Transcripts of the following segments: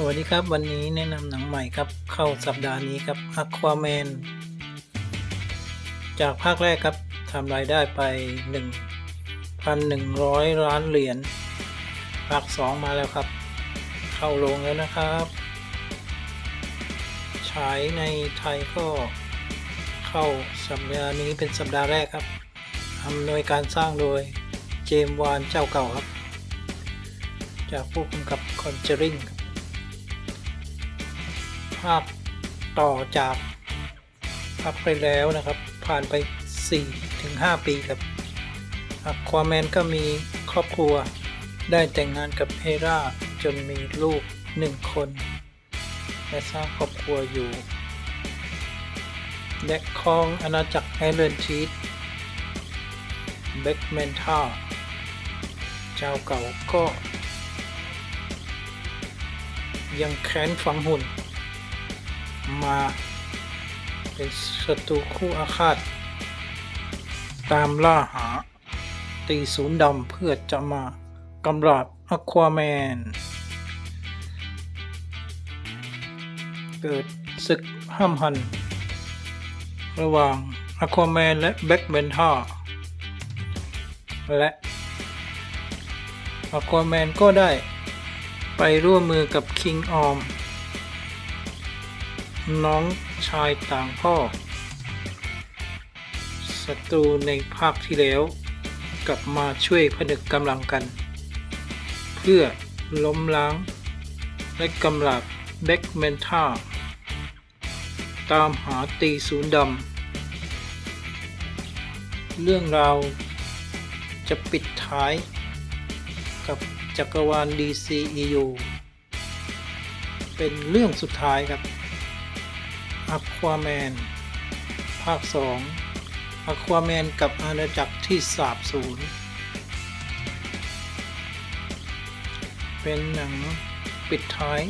สวัสดีครับ วันนี้แนะนำหนังใหม่ครับ เข้าสัปดาห์นี้ครับ Aquaman จากภาคแรกครับทำรายได้ไป 1,100 ล้านเหรียญภาค 2 มาแล้วครับ เข้าโรงแล้วนะครับฉายในไทยก็เข้าสัปดาห์นี้เป็นสัปดาห์แรกครับอำนวยการสร้างโดยเจมวานเจ้าเก่าครับ จากผู้กำกับ Conjuring ครับ ภาคต่อจากภาคไปแล้วนะครับ ผ่านไป 4-5 ปีครับอควาแมนก็มีครอบครัวได้แต่งงานกับเฮราจนมีลูกหนึ่งคน และสร้างครอบครัวอยู่และครองอาณาจักรแอรอนทีสเบคเมนทาเจ้าเก่าก็ ยังแค้นฝังหุ่น มาเป็นศัตรูคู่อาฆาต ตามล่าหา ตีศูนย์ดำเพื่อจะมากำราบอควาแมน เกิดศึกห้ามหัน ระหว่างอควาแมนและแบ็กเบนท่าและอควาแมนก็ได้ไปร่วมมือกับคิงออม น้องชายต่างพ่อศัตรูในภาคที่แล้ว กลับมาช่วยผนึกกำลังกัน เพื่อล้มล้าง และกำลับแบ็กเมนท่าตามหาตีศูนย์ดำ เรื่องราวจะปิดท้ายกับจักรวาล DCEU เป็นเรื่องสุดท้ายครับ Aquaman ภาค2 Aquaman กับอาณาจักรที่สาบสูญ เป็นหนังปิดท้าย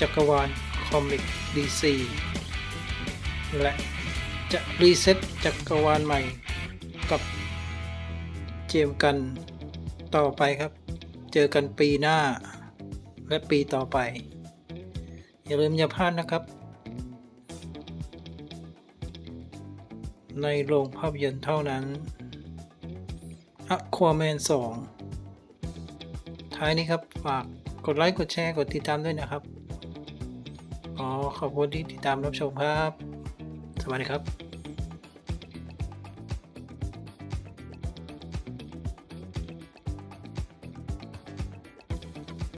จักรวาลคอมิก DC และจะรีเซ็ตจักรวาลใหม่กับเจมส์กันต่อไปครับ เจอกันปีหน้าและปีต่อไป อย่าลืมอย่าพลาดนะครับ ในโรงภาพยนตร์เท่านั้น Aquaman 2 ท้ายนี้ครับ ฝากกดไลค์ กดแชร์ กดติดตามด้วยนะครับ ขอขอบคุณที่ติดตามรับชมครับ สวัสดีครับ